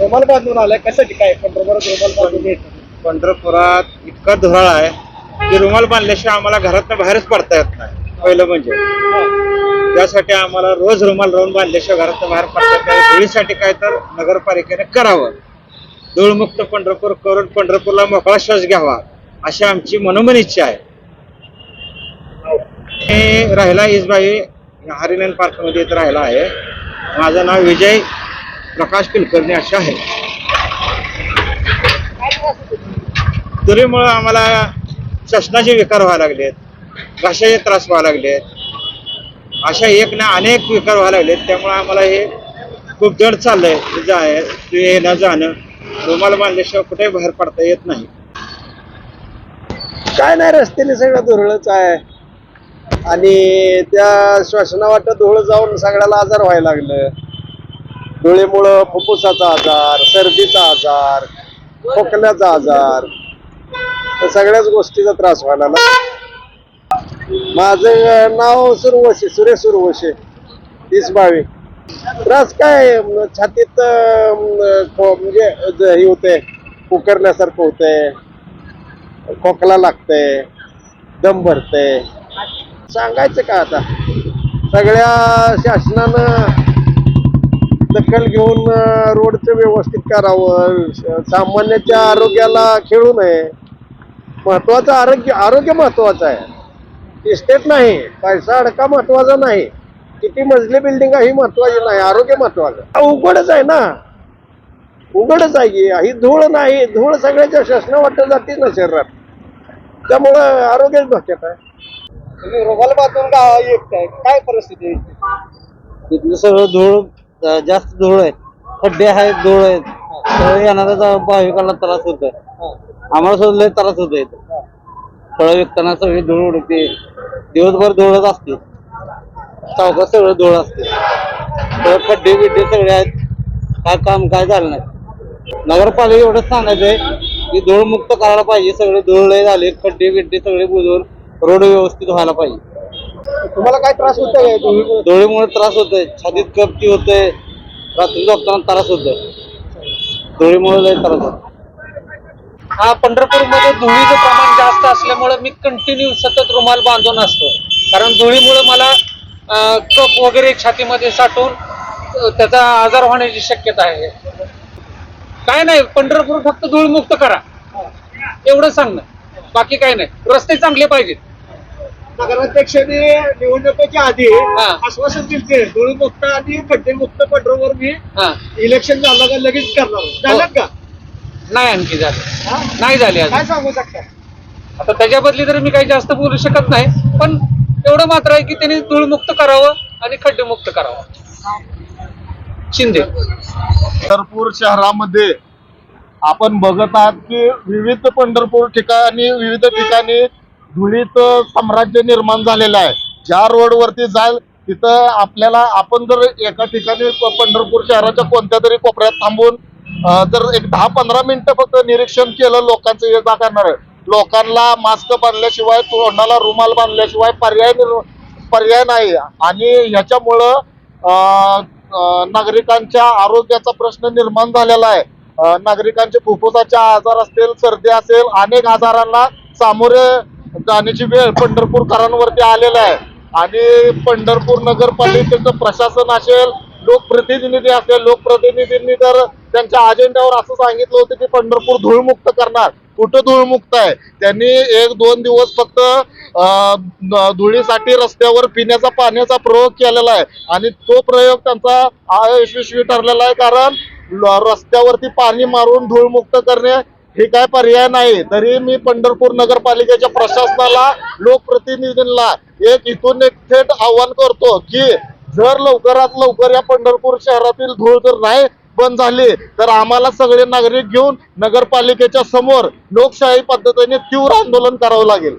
रुमाल बांधून आलाय. कशासाठी? काय? पंढरपुरात रुमाल बांधून येत पंढरपुरात इतका धुराळ आहे की रुमाल बांधल्याशिवाय आम्हाला घरातनं बाहेरच पडता येत नाही पहिलं म्हणजे. त्यासाठी आम्हाला रोज रुमाल राहून बांधल्याशिवाय घरातनं बाहेर पडता येत नाही. धुळीसाठी काय तर नगरपालिकेने करावं. धूळमुक्त पंढरपूर करून पंढरपूरला मोकळा श्वास घ्यावा अशी आमची मनोमन इच्छा आहे. मी राहिला इजबाई हरिनन पार्कमध्ये इथं राहिला आहे. माझं नाव विजय प्रकाश कुलकर्णी असं आहे तुरीमुळं आम्हाला श्वसनाचे विकार व्हायला लागलेत. घशाचे त्रास व्हायला लागलेत. अशा एक ना अनेक विकार व्हायला लागलेत. त्यामुळे आम्हाला हे खूप जड चाललंय. जे आहे ते येणं जाणं रुमाल बांधल्याशिवाय कुठेही बाहेर पडता येत नाही. काय नाही रस्त्याने सगळं धुरळच आहे. आणि त्या श्वसना वाटत धुळ जाऊन सगळ्याला आजार व्हायला लागलं. डोळेमुळं फुफ्फुसाचा आजार सर्दीचा आजार खोकल्याचा आजार सगळ्याच गोष्टीचा त्रास व्हायला ना माझं नाव सुरवशे सुरेश सुरवशे तीस बावी. त्रास काय छातीत खो- म्हणजे हे होते उकरल्यासारखं होतंय खोकला लागते दम भरते सांगायचं का आता? सगळ्या शासनानं दखल घेऊन रोडचं व्यवस्थित करावं. सामान्याच्या आरोग्याला खेळू नये. महत्वाचं आरोग्य आरोग्य महत्वाचं आहे. इस्टेट नाही पैसा अडका महत्त्वाचा नाही. किती मजली बिल्डिंग ही महत्वाची नाही आरोग्य महत्वाचं. उघडच आहे ना. उघडच आहे की ही धूळ नाही धूळ सगळ्याच्या शासना वाटत जाते ना शरीरात. त्यामुळं आरोग्यच धोक्यात आहे. तुम्ही रुमाल गावा येत काय परिस्थिती? तिथलं सगळं धूळ जास्त धूळ आहे खड्डे आहेत धूळ आहेत. सगळं येणाऱ्या भाविकांना त्रास होत आहे आम्हाला सुद्धा लय त्रास होत आहे फळं विकताना सगळी धूळ उडते. दिवसभर धुळच असते. चौकात सगळं धूळ असते. खड्डे बिड्डे सगळे आहेत. काय काम काय झालं नाही. नगरपालिका एवढंच सांगायचं आहे की धूळ मुक्त करायला पाहिजे. सगळे धुळ झाले खड्डे बिड्डे सगळे बुजवून रोड व्यवस्थित व्हायला पाहिजे. तुम्हाला काय त्रास होत आहे धुळीमुळे? डोळेमुळे त्रास होतोय छातीत कपटी होते रात्री झोपताना त्रास होतोय. डोळेमुळे लय त्रास होतो हा पंढरपूरमध्ये धुळीचं प्रमाण जास्त असल्यामुळे मी कंटिन्यू सतत रुमाल बांधून असतो. कारण धुळीमुळे मला कफ वगैरे छातीमध्ये साठवून अं, त्याचा आजार होण्याची शक्यता आहे. काय नाही पंढरपूर फक्त धूळमुक्त करा. एवढं सांगणं. बाकी काय नाही. रस्ते चांगले पाहिजेत. नगराध्यक्षाने निवडणुकीच्या आधी हा. आश्वासन दिले धुळीमुक्त आणि खड्डेमुक्त पेट्रोलवर मी हा. इलेक्शन झालं का लगेच करणार. झालं का? नाही आणखी झाले. हा? नाही झाले अजून. काय सांगू शकता? आता त्याच्या बदली तर मी काही जास्त बोलू शकत नाही पण एवढं मात्र आहे की त्यांनी धूळमुक्त करावं आणि खड्डेमुक्त करावं. शिंदे. पंढरपूर शहरामध्ये आपण बघत आहात की विविध पंढरपूर ठिकाणी विविध ठिकाणी धुळीत साम्राज्य निर्माण झालेलं आहे. ज्या रोडवरती जाईल तिथं आपल्याला आपण जर एका ठिकाणी पंढरपूर शहराच्या कोणत्या तरी कोपऱ्यात थांबून जर एक दहा पंधरा मिनिटं फक्त निरीक्षण केलं लोकांचं ये जा करणार लोकांना मास्क बांधल्याशिवाय तोंडाला रुमाल बांधल्याशिवाय पर्याय निर्- पर्याय नाही. आणि ह्याच्यामुळं नागरिकांच्या आरोग्याचा प्रश्न निर्माण झालेला आहे. नागरिकांचे फुफ्फुसाचे आजार असतील सर्दी असेल अनेक आजारांना सामोरे जाण्याची वेळ पंढरपूरकरांवरती आलेला आहे. आणि पंढरपूर नगरपालिकेचं प्रशासन असेल लोकप्रतिनिधी असेल लोकप्रतिनिधींनी तर त्यांच्या अजेंड्यावर असं सांगितलं होतं की पंढरपूर धूळमुक्त करणार. कुठं धूळमुक्त आहे? त्यांनी एक दोन दिवस फक्त अं, धुळीसाठी रस्त्यावर पिण्याचा पाण्याचा प्रयोग केलेला आहे. आणि तो प्रयोग त्यांचा अयशस्वी ठरलेला आहे कारण रस्त्यावरती पाणी मारून धूळमुक्त करणे हे काय पर्याय नाही. तरी मी पंढरपूर नगरपालिकेच्या प्रशासनाला लोकप्रतिनिधींना एक इथून एक थेट आव्हान करतो की जर लवकरात लवकर या पंढरपूर शहरातील धूळ जर नाही बंद झाली तर आम्हाला सगळे नागरिक घेऊन नगरपालिकेच्या समोर लोकशाही पद्धतीने तीव्र आंदोलन करावं लागेल.